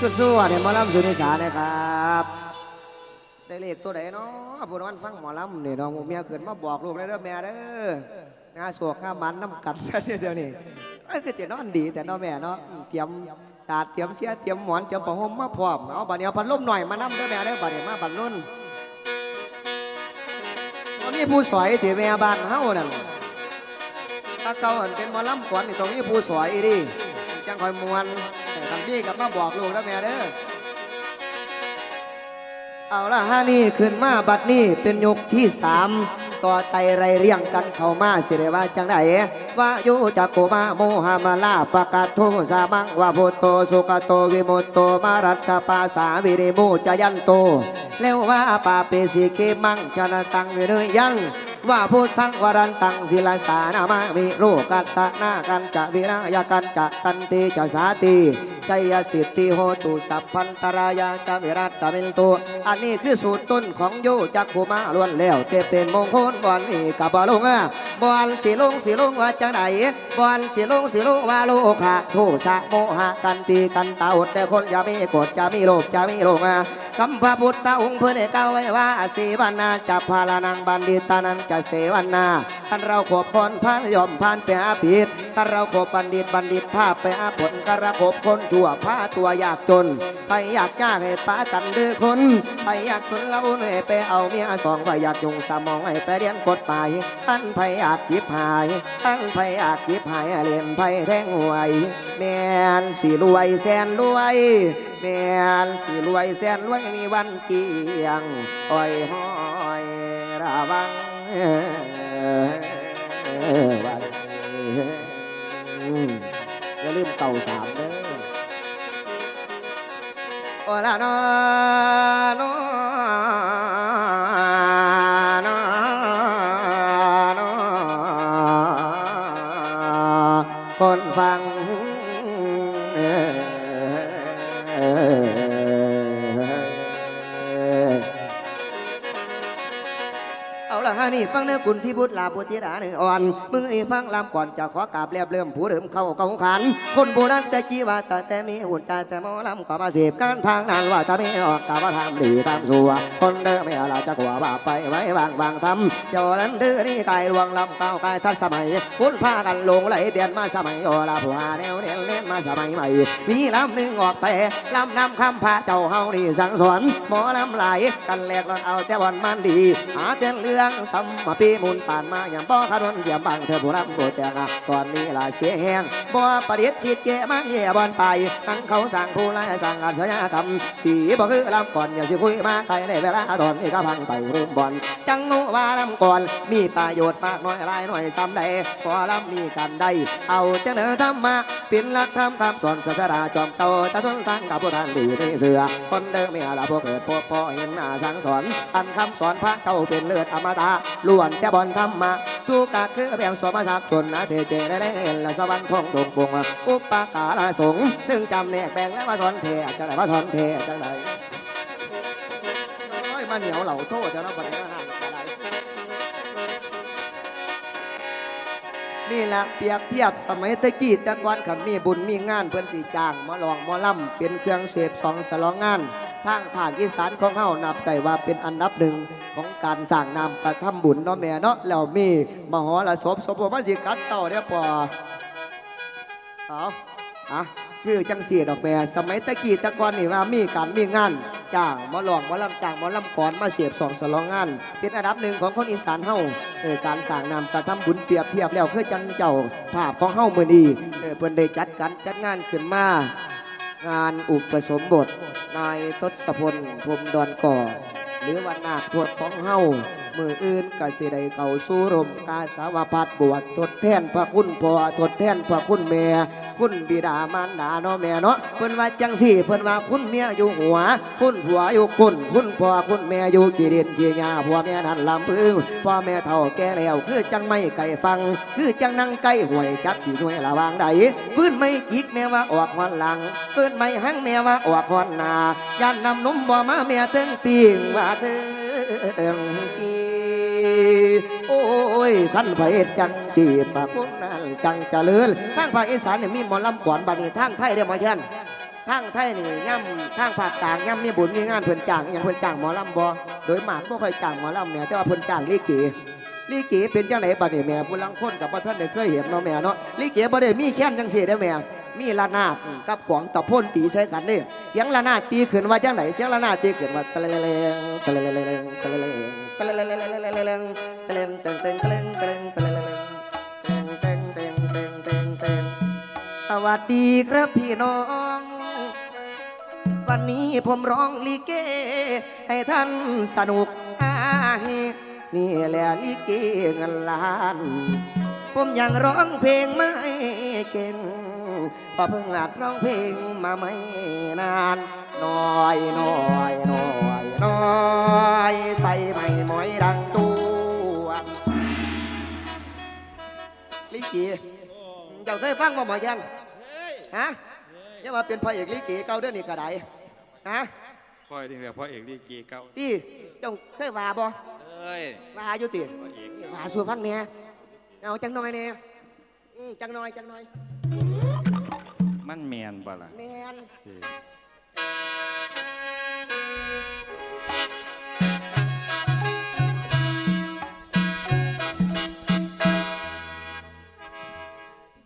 สู้ๆเนี่ยหมอลำสุนิสานะครับได้เลขตัวไหนเนาะผู้นั้นฟังหมอลำเนี่ยน้องเมียเกิดมาบอกลูกได้เด้อแม่เด้องาสวกข้ามันน้ำกัดซะเดี๋ยวนี้เอ้ยคือจะนอนดีแต่เนาะแม่เนาะเตรียมศาสตร์เตรียมเชียเตรียมหมอนเตรียมผ้าห่มมาพร้อมเอาบัดนี้เอาพัดลมหน่อยมานั่เด้อแม่เด้อบัดเนี้มาบัดรุ่นตอนนี้ผู้สอยที่แม่บ้านเฮานั่นถ้าเก่าอันเป็นหมอลำก่อนนี่ตรงนี้ผู้สอยดิจังคอยมวน คันพี่กับมาบอกลูกแล้วแม่เด้อเอาละฮะนี่ขึ้นมาบัดนี้เป็นยกที่สามต่อไตไรเรียงกันเข้ามาสิเดว่าจังไดว่าโยจักโกมาโมหามาลาปะกาศโทสามังวาพุโตสุขโตวิมุตโตมารัสสปาสาวิริโมจยันโตแล้วว่าปาเปสิเกมังชนะตังวิเนยยัง ว่าพุทธังวรันตังศิลาสานามาวิโรกัสสนากันจะวิรายกันจะตันติจะสาติชัยสิทธิโหตุสัพพันตรายาจะวิรัตสามิลตุอันนี้คือสูตรต้นของโยจักขุมาล้วนแล้วเตเป็นมงคลบอนนี่กับบอลงอะบอลสีลงสีลงว่าจังไหนบอลสีลงสีลงว่าโลกะโทสะโมหะกันตีกันตาอดแต่คนอย่ามีกดจะมีโลภจะมีโลงอะ คำพระพุทธองค์เพื่อนเก้าไว้ว่าสีวันนาจะพาลานังบันดิตานันจะเสวันนาขันเราขบคนพานยอมพานไปอาผิดขันเราขบบัณฑิตบัณฑิตภาพไปอาผลขันเราขบคนชั่วผ้าตัวยากจนไปอยากยากให้ป้ากันดื้อคนไปอยากสนเราให้ไปเอาเมียสองไปอยากยุงสมองให้ไปเรียนกฎหมายท่านไปอยากจิบหายท่านไปอยากจิบหายเล่นไปแทงหวยแม่นสิรวยแสนรวย แม่นสิรวยแสนรวยมีวันเกียงอ้อยห้อยระวังว้อย่าลืมเต่าสามเด้อโอ้ละนอ กุนที่บุตรลาบุตรดาเนี่ยอ่อนมึงนี่ฟังลำก่อนจะขอกราบเรียบเริ่มผู้เริ่มเข้าเกองขัน คนโบราณแต่จีว่าแต่แต่มีหุ่นตาแต่หมอลำก็มาเสพการทางนั้นว่าถ้าไม่ออกกาว่าทำดีตามสัวคนเดิมไม่อะไรจะกลัวว่าไปไว้วางวางทำย้นเดือนี่กายลวงลำเก้าวกายทัดสมัยคุณพากันลงไหลเปลี่ยนมาสมัยโอลาผัวแนวแนวเล่นมาสมัยใหม่ มีลำหนึ่งออกไปลำนำคำพระเจ้าเฮานี่สั่งสอนหมอลำไหลกันแหลกลอนเอาแต่วันมันดี หาเตือนเรื่องสัมมาปีมุนปานมาอย่างบ่ขนนเสียมบังเธอผู้รำโปรดแต่งตอนนี้ลาเสียแห้งบ่ประเดี๋ยวคิดเกะมันเย่บอลไปทั้งเขาสั่งผู้ไล่สั่งการสัญญากรรมสีบ่คือลำก่อนอย่าสิคุยมาใครในเวลาตอนนี้ก็พังไปรุมบอลจังโนว่าลำก่อนมีประโยชน์มากน้อยลายหน่อยซ้ำใดพอลำนี้กันได้เอาจังเดินทำมาเป็นหลักธรรมทำสอนศาสดาจอมเจ้าตาทุนทางกับผู้ท่านดีในเสือคนเดิมไม่อาละพวกเกิดพวกพ่อเห็นหน้าสั่งสอนอันคำสอนพระเจ้าเป็นเลือดอมตะล้วนแต่บอลธรรมะทุกกะคือแบ่งสมศักดิ์ชนนะเทเจได้ได้เห็นละสวรรค์ทองดงปวงอุปการะสงฆ์ถึงจำแนกแบ่งแล้วมาสอนเทจังไหนมาสอนเทจังไหนโอ้ยมาเหนียวเหล่าโทษเจ้าน้องบัดนี้มาหันอะไรนี่แหละเปรียบเทียบสมัยตะกี้ตะกอนขันมีบุญมีงานเพิ่อนสีจางมาลองมอล่ำเป็นเครื่องเสพสองสลองงาน ทางภาคอีสานของเฮานับได้ว่าเป็นอันดับหนึ่งของการสร้างนามกระทำบุญเนาะแม่เนาะแล้วมีมหรสพสมบูรณ์สิกัดเจ้าเนี่ยปอเอาอะคือจังสีดอกแม่สมัยตะกี้ตะกอนนี่ว่ามีการมีงานจ้างมาลองมาลำจ้างมาลำก่อนมาเสียบสองสลองงาน เป็นอันดับหนึ่งของคนอีสานเฮาเออการสร้างนามกระทำบุญเปรียบเทียบแล้วคือจังเจ้าภาพของเฮามื้อนี้เออเพิ่นได้จัดกันจัดงานขึ้นมา งานอุปสมบทนายทศพลพรมดอนก่อ รือวันนาคทวดของเฮามืออื่นก็สิได้เข้าสู่รมกาสาวพัดบวชทดแทนพระคุณพ่อทดแทนพระคุณแม่ คุณบิดามารดาเนาะแม่เนาะเพิ่นว่าจังสี่เพิ่นว่าคุณเมียอยู่หัว คุณผัวอยู่ก้นคุณพ่อคุณแม่อยู่กี่เด่นกี่ยาผัวแม่นั่นลำพึงพ่อแม่เฒ่าแก่แล้วคือจังไม่ไก่ฟัง คือจังนั่งไก่ห่วยจักสีหน่วยละวางใดฟื้นไม่จิกแม่ว่าออกวันหลังฟื้นไม่หังแม่ว่าออกวันหนาย่านนำนมบ่มาแม่เทิงปีงว่าเทิงกีโอ้ยขันไผจังสีปากคุนั่นจังเจริญทางภาคอีสานเนี่ยมีหมอลำก่อนบัดนี้ทางไทยได้อหมาเช่นทางไทยนี่ย่ำทางภาคกลางย่ำมีบุญมีงานเพิ่นจ้างอย่างเพิ่นจ้างหมอลำบ่โดยมากบ่ค่อยจ้างหมอลำแหม่แต่ว่าเพิ่นจ้างลิเกลิเกเป็นจังไดบัดนี้แม่ผู้ลังคนกับบ่ทันได้เคยเห็นเนาะแม่เนาะลิเกบ่ได้มีแค่นจังซี่เด้แม่ มีระนาดกับกวางตะพ่นตีใส่กันเด้เสียงระนาดตีขึ้นว่าจังไดเสียงระนาดตีขึ้นว่าตะเลเลงตะเลเลงตะเลเลงตะเลเลงตะเลเลงตะเลงเต็งเต็งตะเลงตะเลงตะเลเลงเต็งเต็งเต็งเต็งเต็งเต็งสวัสดีครับพี่น้องวันนี้ผมร้องลิเก ให้ท่านสนุกอานี่แหละลิเกเงินล้าน ผมยังร้องเพลงไม่เก่ง เพอเพิ่งหัดร้องเพลงมาไม่นานน้อยน้อยน้อยน้อยไฟไหม้หมอยดังตัวลิเกเจ้าเคยฟังบ่หมอยังฮะอย่ามาเป็นพระเอกลิเกเก่าเด้อนี่กระไดฮะพ่อยนี่แหละพ่อเอกดีเกเก่าตีเจ้าเคยว่าบ่เอ้ยว่าอยู่ติพ่อเอกว่าสู่ฟังเนี่ยเอาจังหน่อยเนี่ยอืมจังหน่อยจังหน่อย มันแมนบ่ล่ะแมนเออ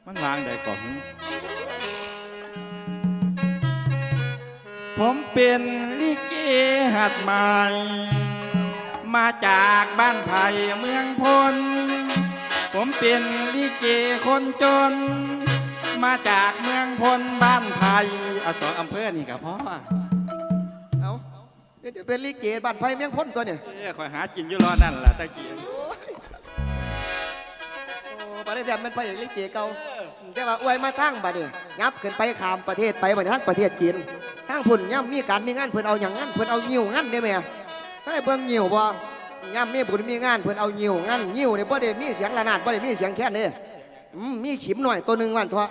มันวางได้ก่อนหึผมเป็นลิเกหัดใหม่มาจากบ้านไผ่เมืองพล ผมเป็นลิเกคนจน มาจากเมืองพลบ้านไผ่เอาสองอำเภอนี่กับพ่อเอาเดี๋ยวจะเป็นลิเกบ้านไผ่เมียงพ้นตัวเนี่ยเอ้ยคอยหากินอยู่รอนั่นล่ะตะกี้โอ้ปาได้แต่มันไปอย่างลิเกเก่าแต่ว่าอวยมาทั้งบัดนี้ยับขึ้นไปขามประเทศไปบัดนี้ทั้งประเทศจีนทั้งพุ่นย่ำมีการมีงานเพิ่นเอาอย่างงั้นเพิ่นเอางิ้วงั้นได้ไหมให้เบิ่งงิ้วบ่ย่ำมีบุญมีงานเพิ่นเอางิ้วงั้นงิ้วเนี่ยบ่ได้มีเสียงระนาดบ่ได้มีเสียงแค่นเด้อืมมีขิมหน่อยตัวหนึงวันเถอะ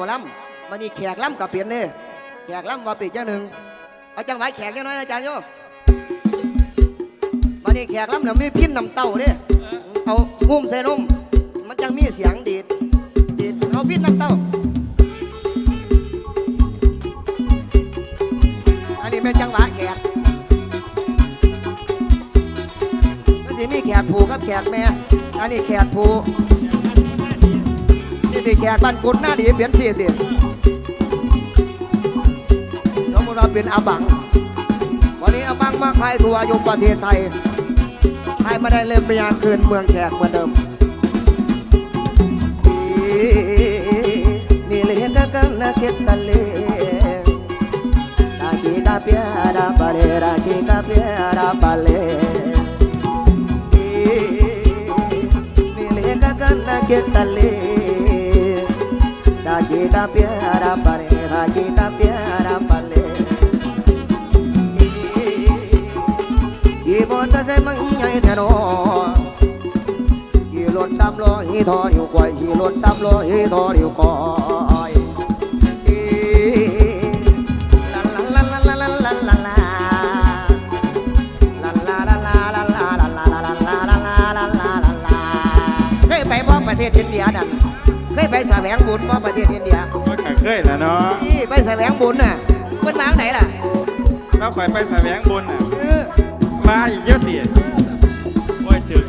วล้ำมันนี่แขกล้ำกับเปลี่ยนเนี่ยแขกล้ำว่าปีกจังหนึ่งเอาจังหวะแขกยังน้อยอาจารย์โยวันนี้แขกรับเนี่ยมีพิ้นนำเต้าเด้เอางุ้มใส่นมมันจังมีเสียงดีดดีดเอาพิ้นนำเต้าอันนี้เป็นจังหวะแขกมันจะมีแขกผูกับแขกแม่อันนี้แขกผู นี่แขกบ้านกุดหน้าดีเปลี่ยนสีติสมมติว่าเป็นอาบัง วันนี้อาบังมาใครทัวร์อยู่ประเทศไทยใครไม่ได้เล่นไปยางคืนเมืองแขกเหมือนเดิมนี่เลยกะกันนะเก็ตตะเลราคีกาเปียราบาเลราคีกาเปียราบาเลนี่เแทนอขี่รถจำล้อฮีทอดิวก้อยขี่รถจำล้อฮีทอกอยไปบ่ประเทศอินเดียนั่นเคยไปสแสวงบุญบ่ประเทศอินเดียก็เคยแล้วเนาะที่ไปสแสวงบุญน่ะเพิ่นมาทางไหนล่ะเราคอยไปสแสวงบุญน่ะมาอีกเยอะเตี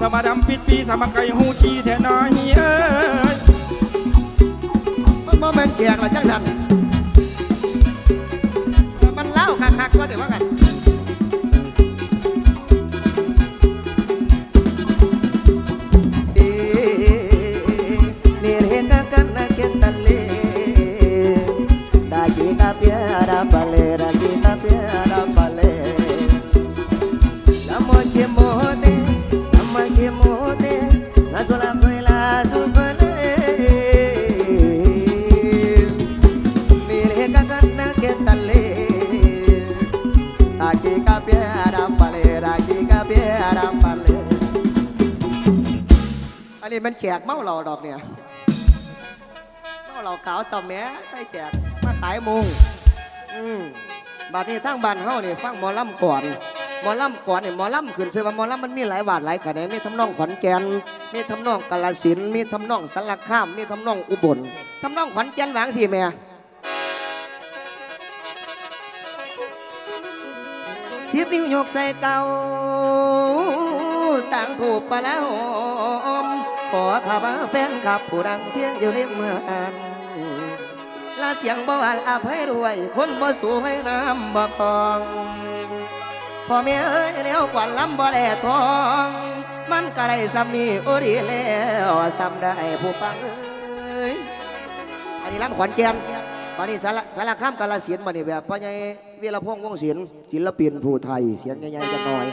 สมาดำปิดปีสมาไก่หูขี้แทนน้อยเอ้ยบ่แม่นแกกหรอกจังสันมัน อันนี้มันแขกเมาเราดอกเนี่ยเมาเราขาวต่อแม้ได้แขกมาขายมุงอืมบัดนี้ทั้งบ้านเฮานี่ฟังหมอลำก่อนหมอลำก่อนเนี่หมอลำขึ้นซื้อว่าหมอลำมันมีหลายบาทหลายขนาดมีทำนองขอนแก่นมีทำนองกาลสินมีทำนองสารคาม มีทำนองอุบลทำนองขอนแก่นหวางสิแม่สิบนิ้วยกใส่เก่าต่างถูกปะแล้วม ขอขับแฟนขับผู้ดังเที่ยงอยู่ในเมืองลาเสียงบ่หวานอภัยรวย คนบ่สู้ให้น้ำบ่คองพ่อแม่เอ้ยแนวกว่าลำบ่ได้ทอง มันก็ได้ซ้ำนี้โอ้ดีแล้วซ้ำได้ผู้ฟังเอ้ยอันนี้ลำขอนแก่นตอนนี้สารสารข้ามกาลสินมานี่แบบพ่อใหญ่วีรพงษ์วงศิลป์ศิลปินผู้ไทย เสียงใหญ่ๆกันหน่อย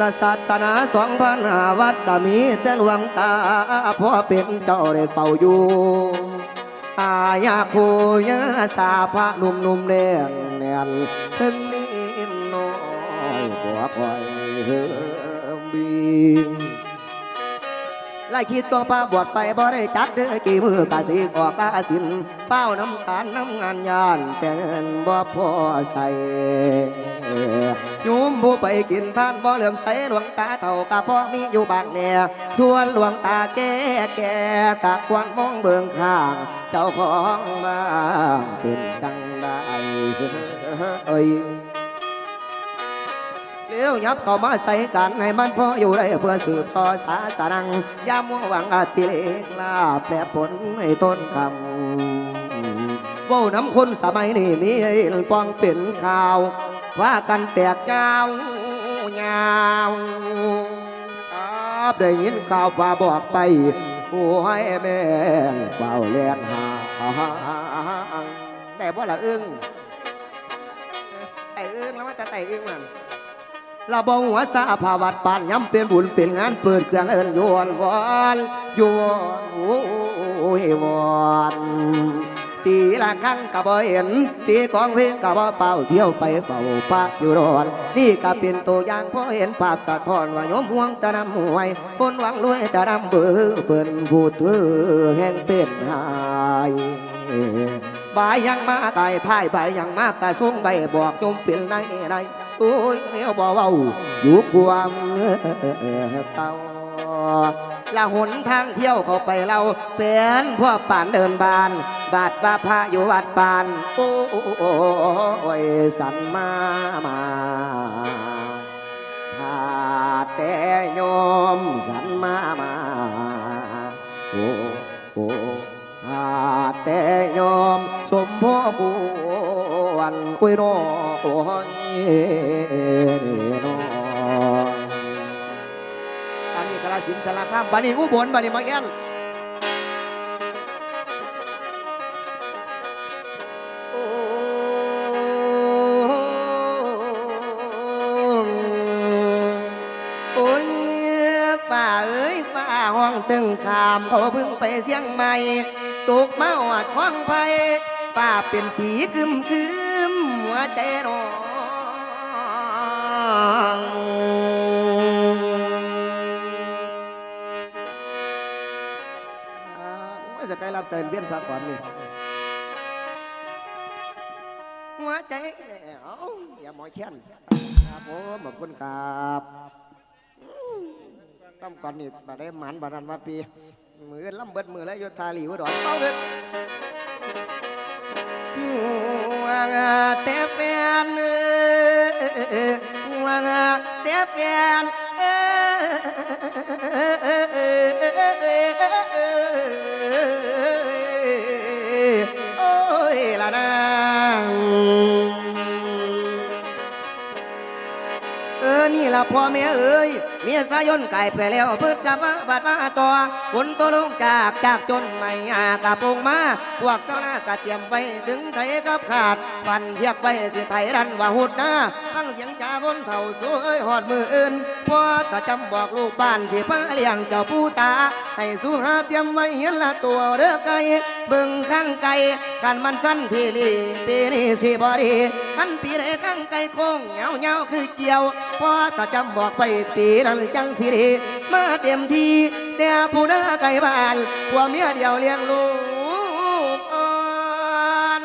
ละศาสนาสองพันหาวัดก็มีแต่หลวงตาพ่อเป็นเจ้าได้เฝ้าอยู่อายาคูยาสาพระหนุ่มนุ่มๆแดงแน่นท่านี้น้อยกว่าคอยเฮิมบี ไล่คิดตัวพาบวชไปบ่ได้จัดเด้อกี่มือกะสิออกกาสินเฝ้าน้ำการน้ำงานยานแต่เงินบ่พอใส่ยุมผู้ไปกินท่านบ่เหลื่อมใสหลวงตาเท่ากะพ่อมีอยู่บางแน่ส่วนหลวงตาแก่แก่กะควรมองเบิ่งข้าง เจ้าของบ้านเป็นจังได้เอ้ย วยับเข้ามาใส่กันให้มันพออยู่ได้เพื่อสืบต่อศาสนังยามหวังอาติเลกลาและผลให้ต้นคำว่าน้ำคนสมัยนี้มีให้ปองเป็นข่าว ว่ากันแตกยาวยาวครับได้ยินข่าวฟ้าบอกไปโอ้ยแม่นเฝ้าเลียนหาแต่บ่ละอึ้งไอ้อึ้งแล้วว่าแต่ไต่อึ้งมัน ราบองหัวซาภาวัดปานย้ำเป็นบุญเป็นงานเปิดเครื่องเอินยวนวอนยวนโอ้ยวอนตีละครั้งก็บ่เห็น ตีกองเพลงก็บ่เฝ้าเที่ยวไปเฝ้าพระอยู่รอนนี่ก็เป็นตัวอย่างพอเห็นภาพสะท้อนว่าโยมห่วงต่นำหวยคนหวังรวยต่นำเบื่อเปิ่นผู้ถือแห่งเป็นหายบายยังมาตายท้ายบายยังมากระส่งใบบอกจมเป็นในใน โอ้ยเนียวบอกว่าอยู่ความเก่าละหนทางเที่ยวเข้าไปเราเป็นพ่อป่านเดินบาน บาดบาพระอยู่วัดปาน โอ้ยสันมามาถ้าแต่โยมสันมามาโอ้ แต่ยอมสมพ่อควรคุยรอโอ้ยนี่น้อยอันนี้กระสินธุ์สารคามบันนี้อุบลบันนี้มาแก่นโอ้โอ้ยฝ่าเอ้ยฝ่าห้องตึงขามเขาเพิ่งไปเสียงใหม่ ตกมาหอดคว้างไฟฝ่าเป็นสีคึมคึมหัวใจร้องอ่าว่าจะใกล้รับเตือนเบี้ยนสักก่อนนี่หัวใจแล้วอย่าหมอยแค้นครับผมขอบคุณครับอืมต้องก่อนนี่มาได้หมันบานันมาปี มือล่ำเบิดมือแล้วโยธาลิวดอนเอาเงินหัวแต่แฟนเอ้ยหัววงเตียเปียนเอ้ยโอ้ยละนางเออนี่ละพ่อแม่เอ้ย มีสายนไก่ไปแล้วพิ่งจะมาบาดมาต่อฝนตัวลงจากจากจนไม่อากระปงมาพวกเสาหน้ากะเตรียมไว้ถึงไทยกับขาดฟันเสียกไว้สิไทยรันว่าหุดหน้าฟังเสียงจ่าคนเท่าสวยหอดมืออื่นพ่อตาจำบอกลูกบ้านสิพาเลี้ยงเจ้าผู้ตา ให้สู้หาเตรียมไว้เห็นละตัวเด้อไก่เบิ่งข้างไก่กันมันสั้นทีลีปีนี้สิบอดีขันปีไหน ข้างไก่คงเงาเงาคือเกี่ยวพ่อตาจำบอกไปปีนั้นจังสิดีมาเต็มทีเดียผู้น้าไก่บ้านผัวเมียเดียวเลี้ยงลูกอ่อน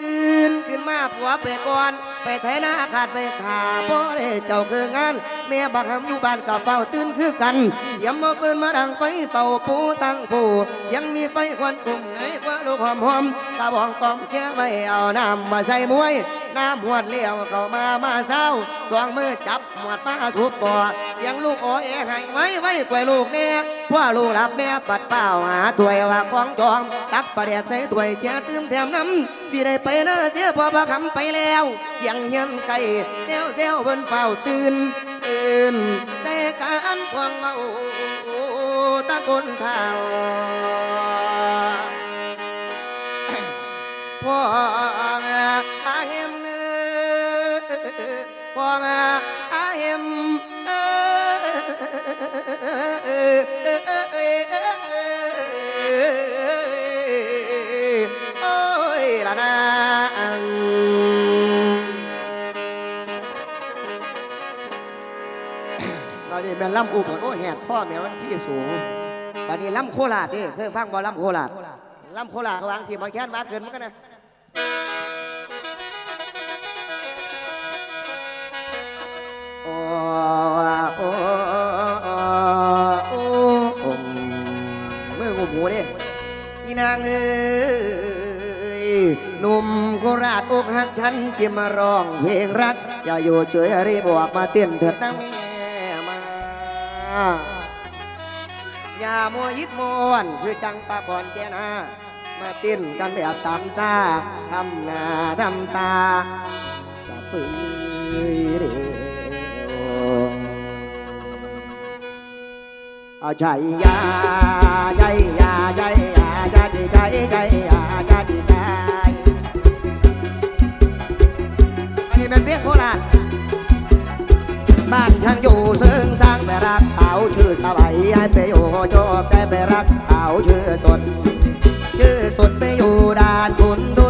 ตื่นขึ้นมาผัวไปก่อน ไปไถนาขาดไปขาพ่อได้เจ้าคืองานเมียบักหำอยู่บ้านกับเฝ้าตื่นคือกันยี่ยมาเปินมาดังไฟเป่าปูตั้งผู้ยังมีไฟควันกลุ่มไหนกว่าลูกหอมหอมตาบองกอมแค่ไม่เอาน้ำมาใส่มวยน้ำหวดเลี้ยวเข้ามามาเศร้าสองมือจับหมวดป้าสุบปอด เสียงลูกโอเอให้ไว้ไว้กวยลูกเนี่ยพ่อลูกรับแม่ปัดเป้าหาถ้วยว่าของจองตักประเดียกใส่ถ้วยแก่ตื้มแถมน้ำสิได้ไปเนะเสียพอพระคำไปแล้วเสียงเงียนไก่เซวเซวเบิ่นเฝ้าตื่นตื่นใส่การควงเมาตะกนเท่าพ่ออาเห็มเนื้อพ่ออา อโอ้ยละนางตอนนี้แม่ล่ำอุบโอ้แหดข้อแม่มันที่สูงตอนนี้ล่ำโคราชนี่เคยฟังบ่ล่ำโคราชล่ำโคราชเขาวางสีมาแค้นมาเกินมันกันนะ นางเอ้ยหนุ่มโคราชอกหักฉันจะมาร้องเพลงรัก อย่าอยู่เฉยรีบบอกมาเต้นเถิดนะแม่มาอย่ามัวยิดมวนคือจังปาก่อนแกนามาเต้นกันแบบสามซาทำหน้าทำตาสะปืยเดียวอาใจยาใจยาใจ ใจใจใจยาใจใจอันนี้เป็นเพียงโคราชบ้านฉันอยู่ซึ่งสร้างไปรักสาวชื่อสบายให้ไปอยู่โจบแต่ไปรักสาวชื่อสด ชื่อสดไปอยู่ด่านคุณดู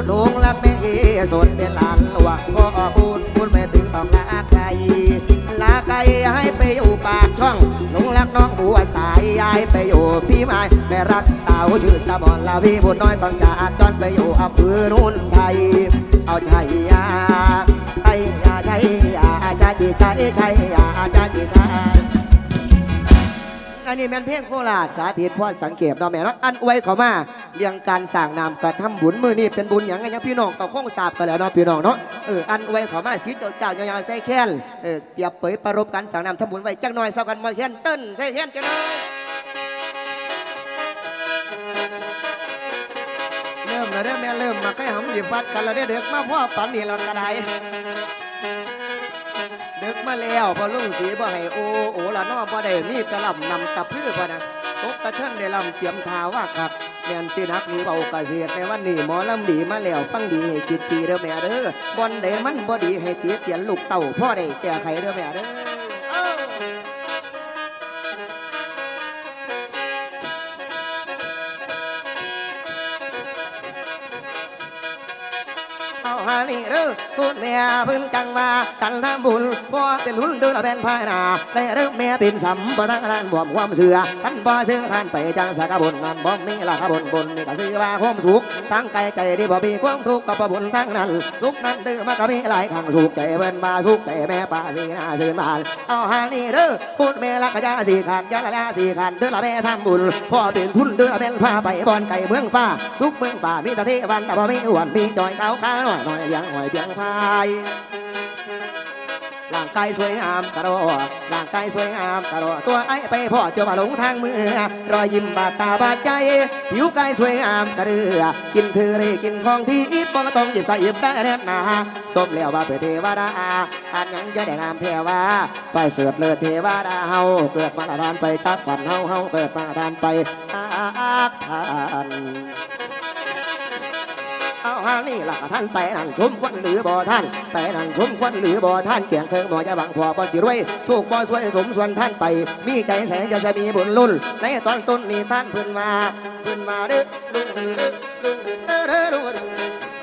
ยย้ายไปอยู่พี่ไม้แม่รักสาวชื่อสมอนลาพี่บุญน้อยต้องจากจอนไปอยู่อำเภอนุ่นไทย เอาใจยาใจยาใจยาใจจีใจใจยาใจจีใจอันนี้แม่นเพลงโคราชสาธิตพ่อสังเกตเนาะแม่เนาะอันอวยเขามาเรื่องการสร้างนามกระทำบุญมือนี่เป็นบุญอย่างไงยังพี่น้องก็คงทราบกันแล้วเนาะพี่น้องเนาะเอออันอวยเขามาสีเจ้าเจ้ายาวๆใส่แค้นเออเปียบเปยประรบกันสร้างนามทำบุญไว้จักหน่อยเศร้ากันมาแค้นเต้นใส่แค้นจังเลย เริ่มแล้วเด้อแม่เริ่มมาใกล้หำหยิบฟัดกันแล้วเด้อเด็กมาพ่อปันนี่เรากระไดเดึกมาแล้วพอลุงสีบ่ให้โอโอละน้อบ่ได้มีตะลำนำตะพื้อพะนะตกตะเทินได้ลำเตรียมทาว่าคักแม่นสินักหรือเบากระเสียดในวันนี้หมอลำดีมาแล้วฟังดีให้คิดดีเด้อแม่เด้อบอนใดมันบ่ดีให้เตียเตียนลูกเต่าพ่อได้แก้ไขเด้อแม่เด้อ นี่เด้อพูดแม่เพิ่นจังมากันทำบุญพ่อเป็นหุ่นเดือละเป็นพายนาได้เริ่มแม่เป็นสัมปทานทานบวมความเสือท่านบ่เสือท่านไปจังสักบุญนั่นบ่มีละขบุญบุญนี่ก็ซื้อว่าความสุขทั้งกายใจดีบ่มีความทุกข์ก็บ่บุญทั้งนั้นสุขนั้นเด้อมาก็มีหลายครั้งสุขใจเพิ่นมาสุขใจแม่ป้าสีหน้าซื่นบานเอาหานี่เด้อพูดแม่ละกะยาสีขันยาละยาสีขันเด้อละแม่ทำบุญพ่อเป็นทุนเด้อละเป็นพาไปบอนไก่เมืองฟ้าสุขเมืองฟ้ามีตะเทวันแต่บ่มีอ้วนมีจอยขาขาหน่อยหน่อยยงหอยเพียงพายร่างกายสวยงามกระโดดร่างกายสวยงามกระโดดตัวไอ้ไปพ่อเจอมาหลงทางมือ รอยยิ้มบาดตาบาดใจ ผิวกายสวยงามกระเรือ กินเธอเลยกินของที่อีบบ่ต้องหยิบก็หยิบได้แน่นาชมแล้วว่าเป็นเทวดาอาจยังจะได้งามเทวาไปเสือเลือดเทวดาเฮาเกิดมาทานไปตักวันเฮาเฮาเกิดมาทานไปอาทาน เอาฮานี่ล่ะท่านไปนั่งชมควันหรือบ่ท่านไปนั่งชมควันหรือบ่ท่านเกียงเคิงบ่จะบังพอบ่สิรวยสุขบ่สวยสมส่วนท่านไป มีใจแสงจะจะมีบุญลุ่นในตอนต้นนี่ท่านพิ่นมาพิ่นมาเด้อลุงเด้อลุงเด้อเด้อลุงเด้อ